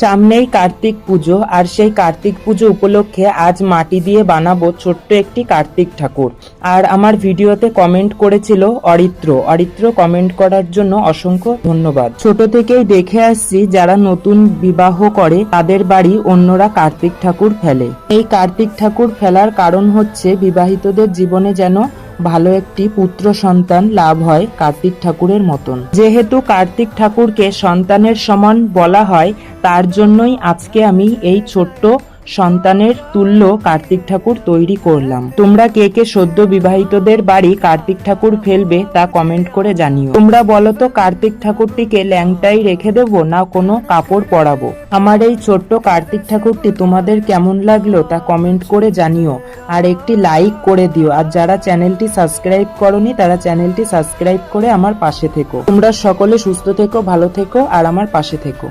সামনেই কার্তিক পুজো, আর সেই কার্তিক পুজো উপলক্ষে আজ মাটি দিয়ে বানাবো ছোট্ট একটি কার্তিক ঠাকুর। আর আমার ভিডিওতে কমেন্ট করেছিল অরিত্র। অরিত্র কমেন্ট করার জন্য অসংখ্য ধন্যবাদ। ছোট থেকেই দেখে আসছি যারা নতুন বিবাহ করে, তাদের বাড়ি অন্যরা কার্তিক ঠাকুর ফেলে। এই কার্তিক ঠাকুর ফেলার কারণ হচ্ছে, বিবাহিতদের জীবনে যেন ভালো একটি পুত্র সন্তান লাভ হয় কার্তিক ঠাকুরের মতন। যেহেতু কার্তিক ঠাকুরকে সন্তানের সমান বলা হয়, তার জন্যই আজকে আমি এই ছোট্ট সন্তানের তুল্য কার্তিক ঠাকুর তৈরি করলাম। তোমরা কে কে সদ্য বিবাহিতদের বাড়ি কার্তিক ঠাকুর ফেলবে তা কমেন্ট করে জানিও। তোমরা বলো তো কার্তিক ঠাকুরটিকে ল্যাংটাই রেখে দেবো না কোনো কাপড় পরাবো? আমার এই ছোট্ট কার্তিক ঠাকুরটি তোমাদের কেমন লাগল তা কমেন্ট করে জানিও। আর একটি লাইক করে দিও। আর যারা চ্যানেলটি সাবস্ক্রাইব করনি, তারা চ্যানেলটি সাবস্ক্রাইব করে আমার পাশে থেকো। তোমরা সকলে সুস্থ থেকো, ভালো থেকো, আর আমার পাশে থেকো।